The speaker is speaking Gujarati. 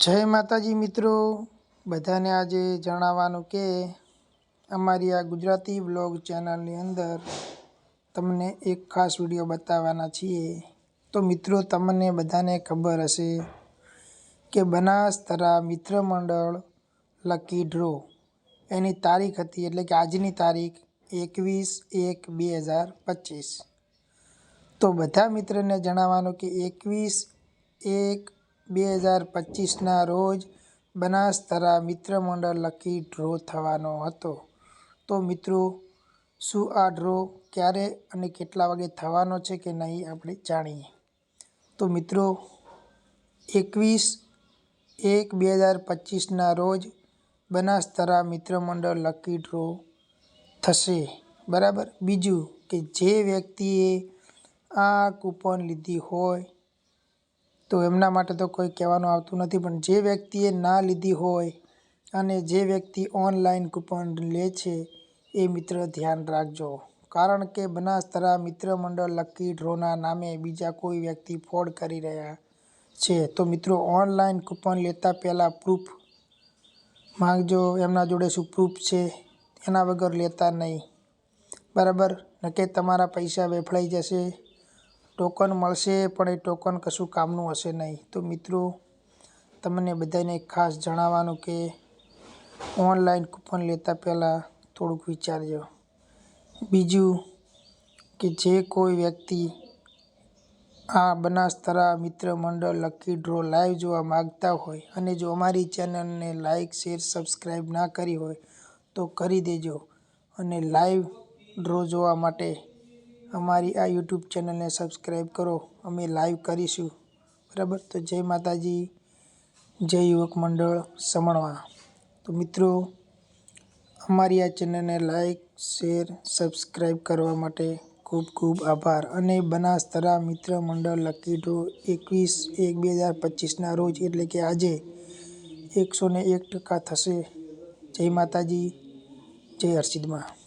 જય માતાજી મિત્રો, બધાને આજે જણાવવાનું કે અમારી આ ગુજરાતી બ્લોગ ચેનલની અંદર તમને એક ખાસ વીડિયો બતાવવાના છીએ. તો મિત્રો, તમને બધાને ખબર હશે કે બનાસતરા મિત્ર મંડળ લકી ડ્રો. એની તારીખ હતી એટલે કે આજની તારીખ એકવીસ એક બે હજાર પચીસ. તો બધા મિત્રને જણાવવાનું કે એકવીસ એક બે હજાર પચીસના રોજ બનાસતરા મિત્ર મંડળ લકી ડ્રો થવાનો હતો. તો મિત્રો, શું આ ડ્રો ક્યારે અને કેટલા વાગે થવાનો છે કે નહીં આપણે જાણીએ? તો મિત્રો, એકવીસ એક બે હજાર પચીસના રોજ બનાસતરા મિત્રમંડળ લકી ડ્રો થશે. બરાબર? બીજું કે જે વ્યક્તિએ આ કૂપન લીધી હોય તો એમના માટે તો કોઈ કહેવાનું આવતું નથી, પણ જે વ્યક્તિએ ના લીધી હોય અને જે વ્યક્તિ ઓનલાઈન કૂપન લે છે એ મિત્ર ધ્યાન રાખજો. કારણ કે બનાસતરા મિત્ર મંડળ લકી ડ્રોના નામે બીજા કોઈ વ્યક્તિ ફોડ કરી રહ્યા છે. તો મિત્રો, ઓનલાઈન કૂપન લેતા પહેલાં પ્રૂફ માંગજો. એમના જોડે શું પ્રૂફ છે, એના વગર લેતા નહીં. બરાબર? નકે તમારા પૈસા વેફળાઈ જશે? ટોકન મળશે, પણ એ ટોકન કશું કામનું હશે નહીં. તો મિત્રો, તમને બધાને ખાસ જણાવવાનું કે ઓનલાઈન કૂપન લેતા પહેલાં થોડુંક વિચારજો. બીજું કે જે કોઈ વ્યક્તિ આ બનાસતરા મિત્ર મંડળ લકી ડ્રો લાઈવ જોવા માગતા હોય અને જો અમારી ચેનલને લાઈક, શેર, સબસ્ક્રાઈબ ના કરી હોય તો કરી દેજો અને લાઈવ ડ્રો જોવા માટે અમારી આ યુટ્યુબ ચેનલને સબસ્ક્રાઈબ કરો. અમે લાઈવ કરીશું. બરાબર? તો જય માતાજી, જય યુવક મંડળ સમણવા. તો મિત્રો, અમારી આ ચેનલને લાઈક, શેર સબસ્ક્રાઈબ કરવા માટે ખૂબ ખૂબ આભાર. અને બનાસતરા મિત્ર મંડળ લકી ડ્રો એકવીસ એક બે હજાર પચીસના રોજ, એટલે કે આજે એકસો ને એક ટકા થશે. જય માતાજી, જય હરસિદ્ધમાં.